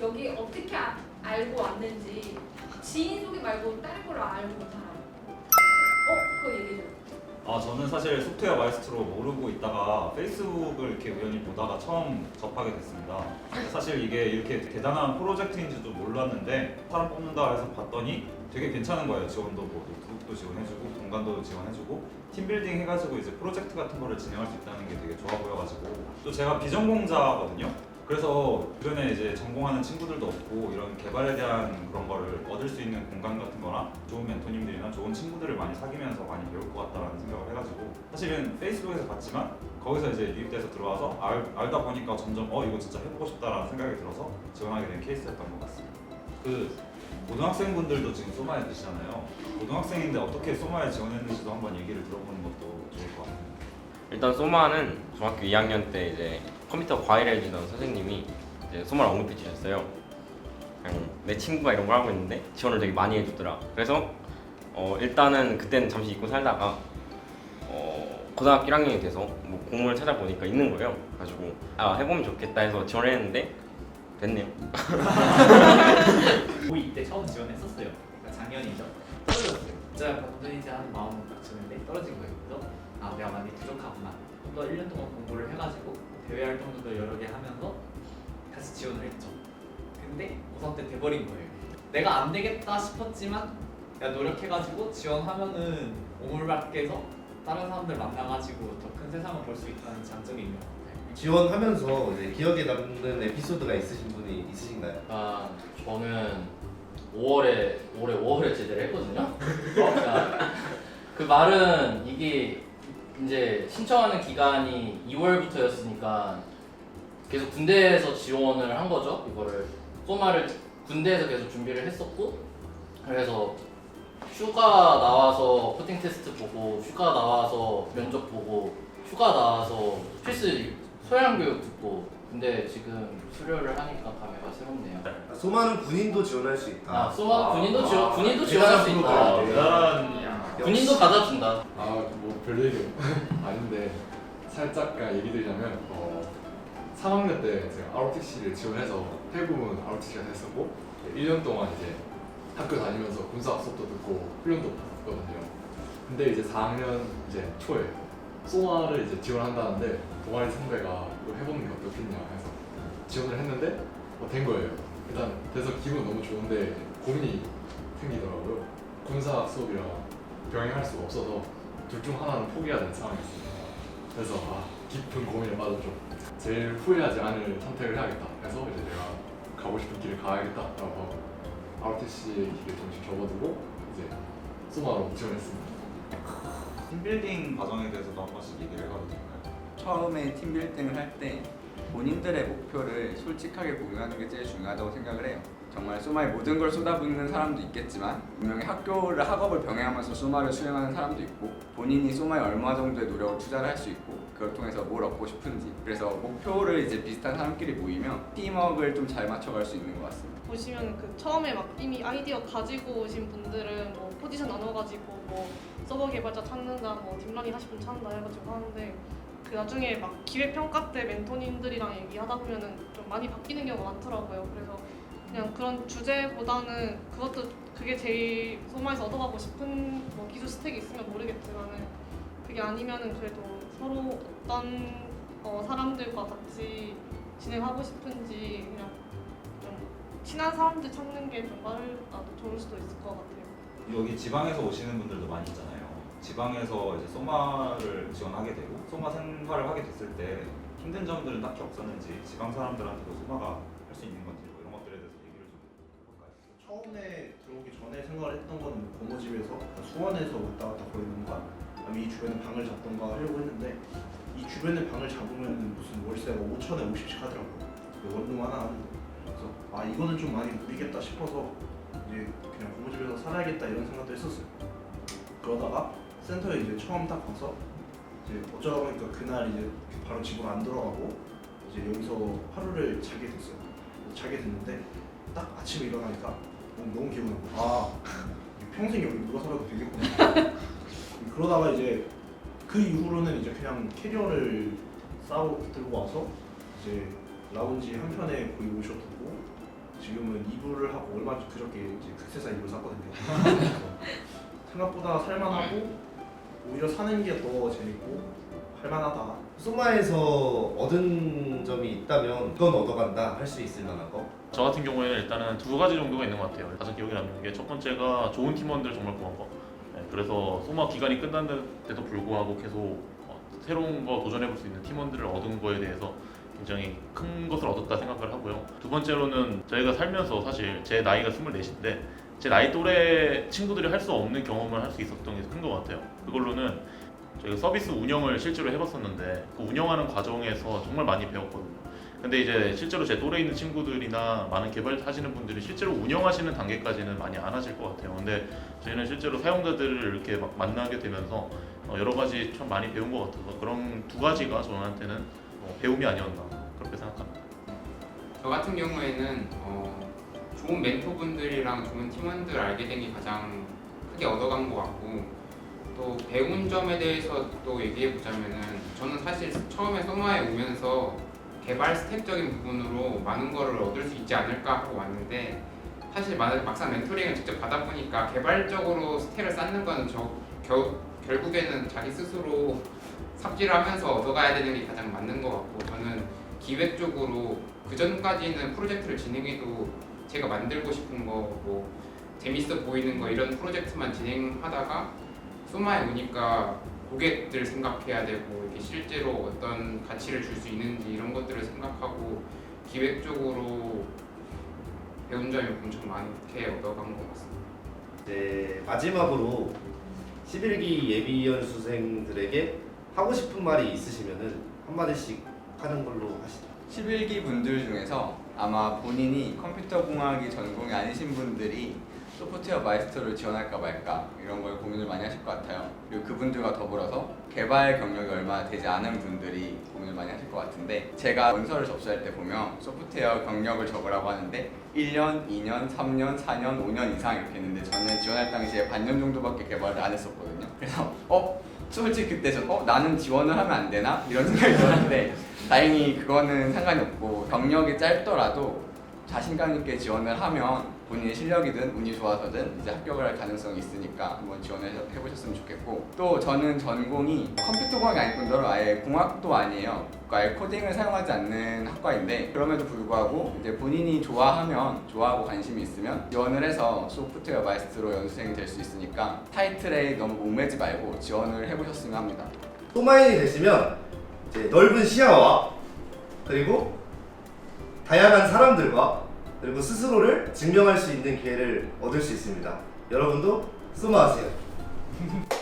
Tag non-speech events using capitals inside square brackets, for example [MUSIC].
여기 어떻게 아- 알고 왔는지 지인 소개 말고 다른 걸로 알고 다 알아요. 어? 그거 얘기해줘. 아 저는 사실 소프트웨어 마이스트로 모르고 있다가 페이스북을 이렇게 우연히 보다가 처음 접하게 됐습니다. 사실 이게 이렇게 대단한 프로젝트인지도 몰랐는데 사람 뽑는다 해서 봤더니 되게 괜찮은 거예요. 지원도 뭐 노트북도 지원해주고 공간도 지원해주고 팀빌딩 해가지고 이제 프로젝트 같은 거를 진행할 수 있다는 게 되게 좋아 보여가지고 또 제가 비전공자거든요. 그래서 주변에 이제 전공하는 친구들도 없고 이런 개발에 대한 그런 거를 얻을 수 있는 공간 같은 거나 좋은 멘토님들이나 좋은 친구들을 많이 사귀면서 많이 배울 것 같다라는 생각을 해가지고 사실은 페이스북에서 봤지만 거기서 이제 유입돼서 들어와서 알, 알다 보니까 점점 어 이거 진짜 해보고 싶다라는 생각이 들어서 지원하게 된 케이스였던 것 같습니다. 그 고등학생분들도 지금 소마에 계시잖아요. 고등학생인데 어떻게 소마에 지원했는지도 한번 얘기를 들어보는 것도 좋을 것 같아요. 일단 소마는 중학교 2학년 때 이제 컴퓨터 과외를 해주던 선생님이 이제 소마를 언급해 주셨어요. 그냥 내 친구가 이런 걸 하고 있는데 지원을 되게 많이 해주더라. 그래서 어, 일단은 그때는 잠시 잊고 살다가 어, 고등학교 1학년이 돼서 뭐 공모를 찾아보니까 있는 거예요. 가지고 아 해보면 좋겠다 해서 지원을 했는데 됐네요. [LAUGHS] 고2 때 처음 지원했었어요. 그러니까 작년이죠. 떨어졌어요. 진짜 건전이지 하는 마음은 갖추는데 떨어진 거예요. 그래서 아 내가 많이 부족하구나. 좀더 1년 동안 공부를 해가지고 대외 활동도 여러 개 하면서 다시 지원을 했죠. 근데 고3 때 돼버린 거예요. 내가 안 되겠다 싶었지만 내가 노력해가지고 지원하면은 오물 밖에서 다른 사람들 만나가지고 더 큰 세상을 볼 수 있다는 장점이 있는 것 같아요. 지원하면서 이제 기억에 남는 에피소드가 있으신 분이 있으신가요? 아 저는 5월에 올해 5월에 제대를 했거든요. 그러니까 그 말은 이게 이제 신청하는 기간이 2월부터였으니까 계속 군대에서 지원을 한 거죠. 이거를 소마를 군대에서 계속 준비를 했었고 그래서 휴가 나와서 코팅 테스트 보고 휴가 나와서 면접 보고 휴가 나와서 필수 소양 교육 듣고 근데 지금 수료를 하니까 감회가 새롭네요. 아, 소마는 군인도 지원할 수 있다. 아, 소마 군인도 아, 지원 군인도 대단한 지원할 수. 있다. 대단한 군인도 받아준다. 아, 뭐 별얘기 [LAUGHS] 아닌데 살짝 그냥 얘기 드리자면 어, 3학년 때 제가 ROTC를 지원해서 해군 ROTC가 됐었고 1년 동안 이제 학교 다니면서 군사 수업도 듣고 훈련도 받았거든요. 근데 이제 4학년 이제 초에 소마를 이제 지원한다는데 동아리 선배가 이거 해보는 게 어떻겠냐 해서 지원을 했는데 어, 된 거예요. 일단 돼서 기분 너무 좋은데 고민이 생기더라고요. 군사 수업이랑 병행할 수가 없어서 둘 중 하나는 포기해야 되는 상황이었습니다. 그래서 아, 깊은 고민을 빠졌죠. 제일 후회하지 않을 선택을 해야겠다. 해서 이제 내가 가고 싶은 길을 가야겠다라고 하고 ROTC의 길을 정신 접어두고 이제 소마로 지원했습니다. 팀빌딩 과정에 대해서도 한 번씩 얘기를 해가도 될까요? 처음에 팀빌딩을 할 때 본인들의 목표를 솔직하게 공유하는 게 제일 중요하다고 생각을 해요. 정말 소마에 모든 걸 쏟아붓는 사람도 있겠지만 분명히 학교를 학업을 병행하면서 소마를 수행하는 사람도 있고 본인이 소마에 얼마 정도의 노력을 투자를 할 수 있고 그걸 통해서 뭘 얻고 싶은지 그래서 목표를 이제 비슷한 사람끼리 모이면 팀워크를 좀 잘 맞춰갈 수 있는 것 같습니다. 보시면 그 처음에 막 이미 아이디어 가지고 오신 분들은 뭐 포지션 나눠가지고 뭐 서버 개발자 찾는다, 뭐 딥러닝 하실 분 찾는다 해가지고 하는데 그 나중에 막 기획 평가 때 멘토님들이랑 얘기하다 보면은 좀 많이 바뀌는 경우가 많더라고요. 그래서 그냥 그런 주제보다는 그것도 그게 제일 소마에서 얻어가고 싶은 뭐 기술 스택이 있으면 모르겠지만은 그게 아니면은 그래도 서로 어떤 어, 사람들과 같이 진행하고 싶은지 그냥 좀 친한 사람들 찾는 게 좀 빠르다도 좋을 수도 있을 것 같아요. 여기 지방에서 오시는 분들도 많이 있잖아요. 지방에서 이제 소마를 지원하게 되고 소마 생활을 하게 됐을 때 힘든 점들은 딱히 없었는지 지방 사람들한테도 소마가 할 수 있는 건지 뭐 이런 것들에 대해서 얘기를 좀 해볼까요? 처음에 들어오기 전에 생각을 했던 거는 고모집에서 수원에서 왔다 갔다 거리는가 아니면 이 주변에 방을 잡던가 하려고 했는데 이 주변에 방을 잡으면 무슨 월세가 5천에 50씩 하더라고요 그 원룸 하나 하는데 그래서 아 이거는 좀 많이 무리겠다 싶어서 이제 그냥 고모집에서 살아야겠다 이런 생각도 했었어요. 그러다가 센터에 이제 처음 딱 가서 이제 어쩌다 보니까 그날 이제 바로 집으로 안 들어가고 이제 여기서 하루를 자게 됐어요. 자게 됐는데 딱 아침에 일어나니까 너무, 너무 기분이 나고 아 평생 여기 누가 살아도 되겠구나 [LAUGHS] 그러다가 이제 그 이후로는 이제 그냥 캐리어를 싸고 들고 와서 이제 라운지 한편에 거의 모셔두고 지금은 이불을 하고 얼마 전 그저께 이제 극세사 이불 샀거든요. [LAUGHS] 생각보다 살만하고 오히려 사는 게 더 재밌고 할만하다. 소마에서 얻은 점이 있다면 이건 얻어간다 할 수 있을 만한 거. 저 같은 경우에는 일단은 두 가지 정도가 있는 것 같아요. 가장 기억에 남는 게 첫 번째가 좋은 팀원들 정말 구한 거. 네, 그래서 소마 기간이 끝났는데도 불구하고 계속 어, 새로운 거 도전해볼 수 있는 팀원들을 얻은 거에 대해서 굉장히 큰 것을 얻었다 생각을 하고요. 두 번째로는 저희가 살면서 사실 제 나이가 24인데 제 나이 또래 친구들이 할 수 없는 경험을 할 수 있었던 게 큰 것 같아요. 그걸로는 저희가 서비스 운영을 실제로 해봤었는데 그 운영하는 과정에서 정말 많이 배웠거든요. 근데 이제 실제로 제 또래 있는 친구들이나 많은 개발 하시는 분들이 실제로 운영하시는 단계까지는 많이 안 하실 것 같아요. 근데 저희는 실제로 사용자들을 이렇게 막 만나게 되면서 어, 여러 가지 참 많이 배운 것 같아서 그런 두 가지가 저한테는 어, 배움이 아니었나 그렇게 생각합니다. 저 같은 경우에는 어, 좋은 멘토분들이랑 좋은 팀원들 알게 된 게 가장 크게 얻어간 것 같고 또 배운 점에 대해서 또 얘기해 보자면은 저는 사실 처음에 소마에 오면서 개발 스텝적인 부분으로 많은 거를 얻을 수 있지 않을까 하고 왔는데 사실 마- 막상 멘토링을 직접 받아보니까 개발적으로 스텝을 쌓는 거는 저 겨, 결국에는 자기 스스로 삽질을 하면서 얻어가야 되는 게 가장 맞는 것 같고 저는 기획적으로 그 전까지는 프로젝트를 진행해도 제가 만들고 싶은 거 뭐 재밌어 보이는 거 이런 프로젝트만 진행하다가 소마에 오니까 고객들 생각해야 되고 이렇게 실제로 어떤 가치를 줄 수 있는지 이런 것들을 생각하고 기획적으로 배운 점이 엄청 많게 얻어간 것 같습니다. 이제 마지막으로 11기 예비 연수생들에게 하고 싶은 말이 있으시면은 한 마디씩 하는 걸로 하시죠. 11기 분들 중에서 아마 본인이 컴퓨터 공학이 전공이 아니신 분들이 소프트웨어 마이스터를 지원할까 말까 이런 걸 고민을 많이 하실 것 같아요. 그리고 그분들과 더불어서 개발 경력이 얼마 되지 않은 분들이 고민을 많이 하실 것 같은데 제가 원서를 접수할 때 보면 소프트웨어 경력을 적으라고 하는데 1년, 2년, 3년, 4년, 5년 이상 이렇게 했는데 저는 지원할 당시에 반년 정도밖에 개발을 안 했었거든요. 그래서 어? 솔직히 그때 저 어? 나는 지원을 하면 안 되나? 이런 생각이 들었는데 다행히 그거는 상관이 없고 경력이 짧더라도 자신감 있게 지원을 하면 본인의 실력이든 운이 좋아서든 이제 합격을 할 가능성이 있으니까 한번 지원을 해- 해보셨으면 좋겠고 또 저는 전공이 컴퓨터 공학이 아닐 뿐더러 아예 공학도 아니에요. 그러니까 아예 코딩을 사용하지 않는 학과인데 그럼에도 불구하고 이제 본인이 좋아하면 좋아하고 관심이 있으면 지원을 해서 소프트웨어 마이스트로 연수생이 될 수 있으니까 타이틀에 너무 목매지 말고 지원을 해보셨으면 합니다. 소마인이 되시면 이제 넓은 시야와 그리고 다양한 사람들과 그리고 스스로를 증명할 수 있는 기회를 얻을 수 있습니다. 여러분도 소마하세요. [LAUGHS]